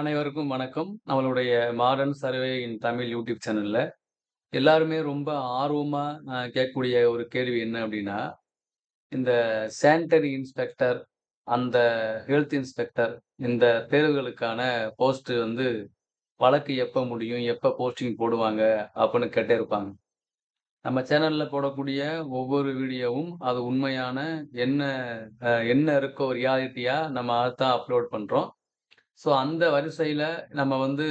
அனைவருக்கும் வணக்கம். நம்மளுடைய modern survey in Tamil YouTube சேனல்ல, எல்லாருமே ரொம்ப ஆர்வமா கேட்கக்கூடிய ஒரு கேள்வி என்ன அப்படின்னா இந்த சானிட்டரி இன்ஸ்பெக்டர், அந்த ஹெல்த் இன்ஸ்பெக்டர் இந்த தேர்வுகளுக்கான போஸ்ட் வந்து வழக்கு எப்போ முடியும்? எப்போ போஸ்டிங் போடுவாங்க? அப்படின்னு கேட்டே இருப்பாங்க. நம்ம சேனலில் போடக்கூடிய ஒவ்வொரு வீடியோவும் அது உண்மையான என்ன என்ன இருக்கோ ரியாலிட்டியாக நம்ம அதை தான் அப்லோட் பண்ணுறோம் ஸோ அந்த வரிசையில் நம்ம வந்து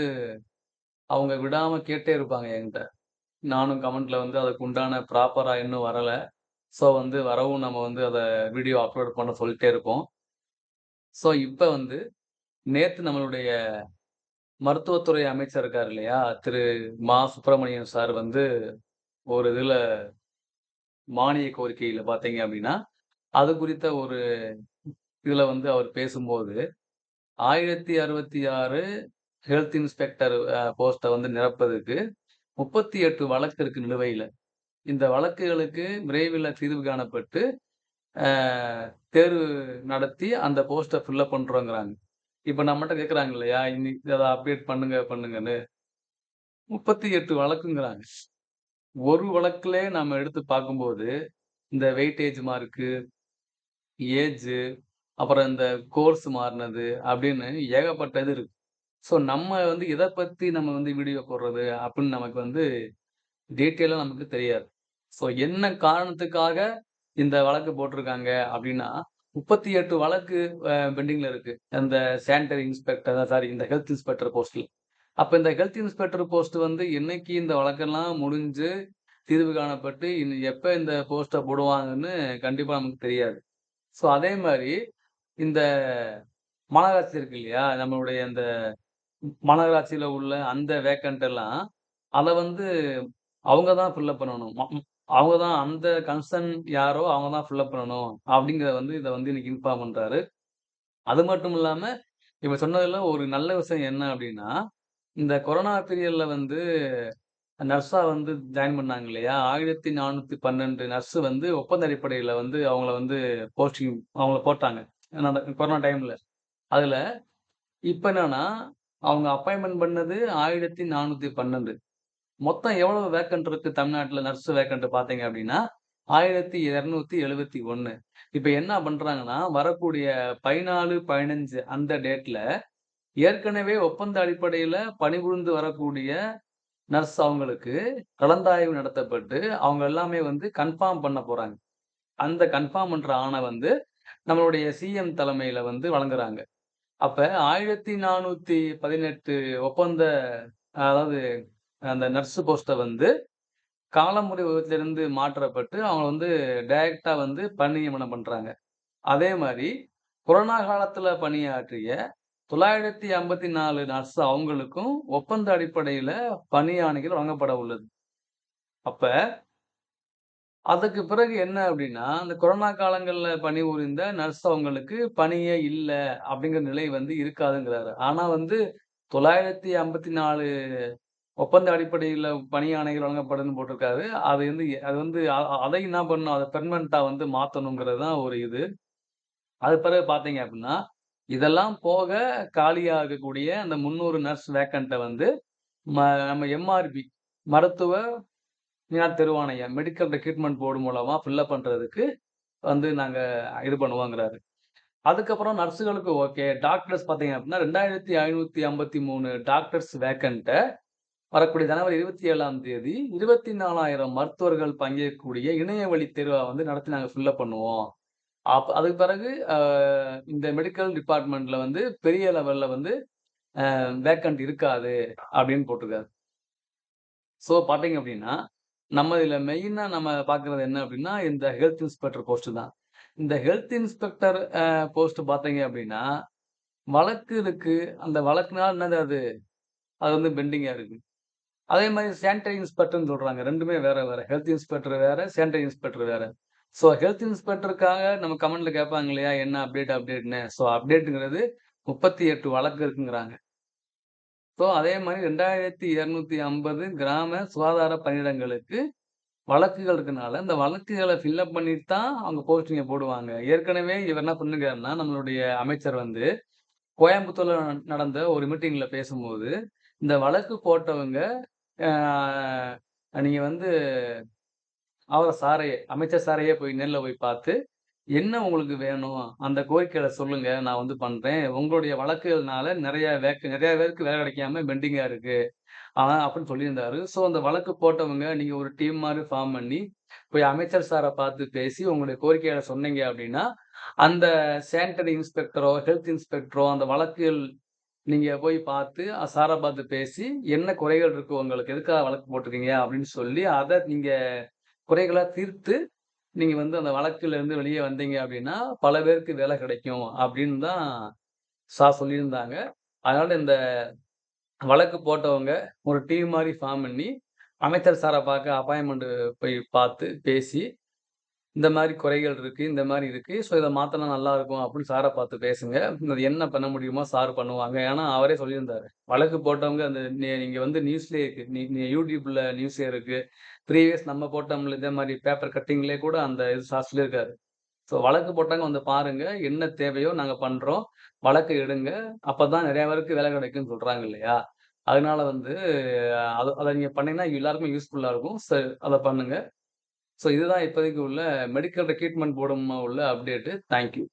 அவங்க விடாமல் கேட்டே இருப்பாங்க என்கிட்ட. நானும் கமெண்ட்ல வந்து அதுக்கு உண்டான ப்ராப்பராக இன்னும் வரலை ஸோ வந்து வரவும் நம்ம வந்து அதை வீடியோ அப்லோட் பண்ண சொல்லிட்டே இருப்போம். ஸோ இப்போ வந்து நேற்று நம்மளுடைய மருத்துவத்துறை அமைச்சர் இருக்கார் இல்லையா? திரு மா. சுப்பிரமணியன் சார் வந்து ஒரு இதில் மானிய கோரிக்கையில் பார்த்தீங்க அப்படின்னா அது குறித்த ஒரு இதில் வந்து அவர் பேசும்போது, 1066 ஹெல்த் இன்ஸ்பெக்டர் போஸ்ட்டை வந்து வந்து நிரப்பதற்கு 38 வழக்கு இருக்கு நிலுவையில் இந்த வழக்குகளுக்கு விரைவில் தீர்வு காணப்பட்டு, தேர்வு நடத்தி அந்த போஸ்ட்டை ஃபில் அப் இப்போ நம்மகிட்ட கேட்குறாங்க இல்லையா? இன்னைக்கு அதை அப்டேட் பண்ணுங்க பண்ணுங்கன்னு. 38 வழக்குங்கிறாங்க. ஒரு வழக்குலே நம்ம எடுத்து பார்க்கும்போது, இந்த வெயிட்டேஜ் மார்க்கு, ஏஜு, அப்புறம் இந்த கோர்ஸ் மாறுனது அப்படின்னு ஏகப்பட்டது இருக்கு. ஸோ நம்ம வந்து இதை பத்தி நம்ம வந்து வீடியோ போடுறது அப்படின்னு நமக்கு வந்து டீட்டெயிலா நமக்கு தெரியாது. ஸோ என்ன காரணத்துக்காக இந்த வழக்கு போட்டிருக்காங்க அப்டின்னா, 38 வழக்கு பெண்டிங்கில் பெண்டிங்ல இருக்கு. அந்த சானிட்டரி இன்ஸ்பெக்டர் சாரி இந்த ஹெல்த் இன்ஸ்பெக்டர் போஸ்ட்ல. அப்போ இந்த ஹெல்த் இன்ஸ்பெக்டர் போஸ்ட் வந்து என்னைக்கு இந்த வழக்கெல்லாம் முடிஞ்சு, தீர்வு காணப்பட்டு, இனி எப்ப இந்த போஸ்ட்ட போடுவாங்கன்னு கண்டிப்பா நமக்கு தெரியாது. ஸோ அதே மாதிரி இந்த மாநகராட்சி இருக்கு இல்லையா? நம்மளுடைய அந்த மாநகராட்சியில உள்ள அந்த வேக்கண்ட் எல்லாம், அத வந்து அவங்க தான் ஃபில்லப் பண்ணணும். அவங்க தான் அந்த கன்சர்ன் யாரோ அவங்க தான் ஃபில்லப் பண்ணணும். அப்படிங்கிறத வந்து இதை வந்து இன்னைக்கு இன்ஃபார்ம் பண்றாரு. அது மட்டும் இல்லாம, இவங்க சொன்னதுல ஒரு நல்ல விஷயம் என்ன அப்படின்னா இந்த கொரோனா பீரியட்ல வந்து நர்ஸா வந்து ஜாயின் பண்ணாங்க இல்லையா? 1412 நர்ஸ் வந்து ஒப்பந்த அடிப்படையில வந்து அவங்கள வந்து போஸ்டிங் அவங்கள போட்டாங்க. என்னோட கொரோனா டைம்ல. அதுல இப்போ என்னன்னா, அவங்க அப்பாயின்மெண்ட் பண்ணது 1412. மொத்தம் எவ்வளவு வேக்கன்ட் இருக்கு தமிழ்நாட்டுல நர்ஸ் வேக்கன்ட் பார்த்தீங்க அப்டின்னா, 1271. இப்ப என்ன பண்றாங்கன்னா, வரக்கூடிய 14, 15 அந்த டேட்ல ஏற்கனவே ஒப்பந்த அடிப்படையில பணிபுரிந்து வரக்கூடிய நர்ஸ் அவங்களுக்கு கலந்தாய்வு நடத்தப்பட்டு, அவங்க எல்லாமே வந்து கன்ஃபார்ம் பண்ண போறாங்க. அந்த கன்ஃபார்ம் பண்ற ஆணை வந்து நம்மளுடைய சிஎம் தலைமையில வந்து வழங்குறாங்க. அப்ப 1418 ஒப்பந்த அதாவது அந்த நர்ஸ் போஸ்ட்டை வந்து காலமுறைவத்திலிருந்து மாற்றப்பட்டு, அவங்க வந்து டைரக்டா வந்து பணி நியமனம் பண்றாங்க. அதே மாதிரி கொரோனா காலத்துல பணியாற்றிய 954 நர்ஸ் அவங்களுக்கும் ஒப்பந்த அடிப்படையில பணி ஆணைகள் வழங்கப்பட உள்ளது. அப்ப அதுக்கு பிறகு என்ன அப்படின்னா அந்த கொரோனா காலங்கள்ல பணிபுரிந்த நர்ஸ் அவங்களுக்கு பணியே இல்லை அப்படிங்கிற நிலை வந்து இருக்காதுங்கிறாரு. ஆனால் வந்து 954 ஒப்பந்த அடிப்படையில் பணி ஆணைகள் வழங்கப்படுதுன்னு போட்டிருக்காரு. அது வந்து அது வந்து அதை என்ன பண்ணணும்? அதை பெர்மனண்ட்டாக வந்து மாற்றணுங்கிறது தான் ஒரு இது. அது பிறகு பார்த்தீங்க அப்படின்னா இதெல்லாம் போக காலியாக இருக்கக்கூடிய அந்த 300 நர்ஸ் வேக்கண்ட்டை வந்து ம நம்ம எம்ஆர்பி மருத்துவ மீனா தெருவானையா மெடிக்கல் ரெக்ரூட்மென்ட் போர்டு மூலமாக ஃபில்லப் பண்ணுறதுக்கு வந்து நாங்கள் இது பண்ணுவோங்கிறாரு. அதுக்கப்புறம் நர்ஸுகளுக்கு ஓகே. டாக்டர்ஸ் பார்த்தீங்க அப்படின்னா ரெண்டாயிரத்தி ஐநூற்றி ஐம்பத்தி மூணு டாக்டர்ஸ் வேக்கண்ட்டை வரக்கூடிய ஜனவரி 27ஆம் தேதி 24,000 மருத்துவர்கள் பங்கேற்கக்கூடிய இணைய வழி தேர்வா வந்து நடத்தி நாங்கள் ஃபில்லப் பண்ணுவோம். அப் அதுக்கு பிறகு இந்த மெடிக்கல் டிபார்ட்மென்ட்ல வந்து பெரிய லெவல்ல வந்து வேக்கண்ட் இருக்காது அப்படின்னு போட்டிருக்காரு. ஸோ பார்த்தீங்க அப்படின்னா நம்ம இதில் மெயினாக நம்ம பார்க்குறது என்ன அப்படின்னா இந்த ஹெல்த் இன்ஸ்பெக்டர் போஸ்ட்டு தான். இந்த ஹெல்த் இன்ஸ்பெக்டர் போஸ்ட்டு போஸ்ட் பார்த்தீங்க அப்படின்னா வழக்கு இருக்கு. அந்த வழக்குனால என்னது அது? அது வந்து பெண்டிங்காக இருக்கு. அதே மாதிரி சானிடரி இன்ஸ்பெக்டர்னு சொல்கிறாங்க ரெண்டுமே வேற வேற. ஹெல்த் இன்ஸ்பெக்டர் வேற, சானிடரி இன்ஸ்பெக்டர் வேற. ஸோ ஹெல்த் இன்ஸ்பெக்டருக்காக நம்ம கமெண்ட்ல கேட்பாங்க இல்லையா? என்ன அப்டேட் அப்டேட்னு ஸோ அப்டேட்டுங்கிறது முப்பத்தி எட்டு வழக்கு இருக்குங்கிறாங்க. ஸோ அதே மாதிரி ரெண்டாயிரத்தி இரநூத்தி ஐம்பது கிராம சுகாதார பணியிடங்களுக்கு வழக்குகள் இருக்கனால, இந்த வழக்குகளை ஃபில் அப் பண்ணிட்டு தான் அவங்க போஸ்டிங்கை போடுவாங்க. ஏற்கனவே இவர் என்ன பண்ணுங்கன்னா நம்மளுடைய அமைச்சர் வந்து கோயம்புத்தூர்ல நடந்த ஒரு மீட்டிங்ல பேசும்போது, இந்த வழக்கு போட்டவங்க நீங்கள் நீங்க வந்து அவரை சாரையே அமைச்சர் சாரையே போய் நேரில் போய் பார்த்து, "என்ன உங்களுக்கு வேணும்? அந்த கோரிக்கைகள சொல்லுங்க. நான் வந்து பண்றேன். உங்களுடைய வழக்குகள்னால நிறைய வேக்கு நிறைய பேருக்கு வேலை கிடைக்காம பெண்டிங்கா இருக்கு." ஆனா அப்படின்னு சொல்லியிருந்தாரு. ஸோ அந்த வழக்கு போட்டவங்க நீங்க ஒரு டீம் மாதிரி ஃபார்ம் பண்ணி, போய் அமைச்சர் சாரை பார்த்து பேசி உங்களுடைய கோரிக்கையில சொன்னீங்க அப்படின்னா, அந்த சானிட்டரி இன்ஸ்பெக்டரோ, ஹெல்த் இன்ஸ்பெக்டரோ அந்த வழக்குகள் நீங்க போய் பார்த்து சாரை பார்த்து பேசி, "என்ன குறைகள் இருக்கு உங்களுக்கு? எதுக்காக வழக்கு போட்டிருக்கீங்க?" அப்படின்னு சொல்லி, அதை நீங்க குறைகளை தீர்த்து, நீங்கள் வந்து அந்த வழக்குல இருந்து வந்தீங்க அப்படின்னா, பல பேருக்கு வேலை கிடைக்கும் அப்படின்னு தான் சார் சொல்லியிருந்தாங்க. அதனால் இந்த வழக்கு போட்டவங்க ஒரு டீம் மாதிரி ஃபார்ம் பண்ணி, அமைச்சர் சாரை பார்க்க அப்பாயின்மெண்ட்டு போய் பார்த்து, பேசி, "இந்த மாதிரி குறைகள் இருக்குது இந்த மாதிரி இருக்குது ஸோ இதை மாற்றினா நல்லா இருக்கும் அப்படின்னு சாரை பார்த்து பேசுங்க. அது என்ன பண்ண முடியுமோ சார் பண்ணுவாங்க. ஏன்னா அவரே சொல்லியிருந்தாரு. வழக்கு போட்டவங்க அந்த நீங்கள் வந்து நியூஸ்லேயே இருக்கு. நீ நீ நியூஸே இருக்கு. ப்ரீவியஸ் நம்ம போட்டோம்ல இதே மாதிரி பேப்பர் கட்டிங்லேயே கூட அந்த இது சார் சொல்லியிருக்காரு. ஸோ வழக்கு போட்டவங்க வந்து பாருங்க. என்ன தேவையோ நாங்கள் பண்ணுறோம் வழக்கு எடுங்க. அப்பதான் நிறைய பேருக்கு வேலை கிடைக்கும்னு சொல்கிறாங்க இல்லையா? அதனால வந்து அதை அதை நீங்கள் பண்ணீங்கன்னா எல்லாருக்குமே யூஸ்ஃபுல்லாக இருக்கும். சரி அதை பண்ணுங்க. ஸோ இதுதான் இப்போதைக்கு உள்ள மெடிக்கல் ரெக்ரூட்மெண்ட் போர்டு உள்ள அப்டேட். Thank you.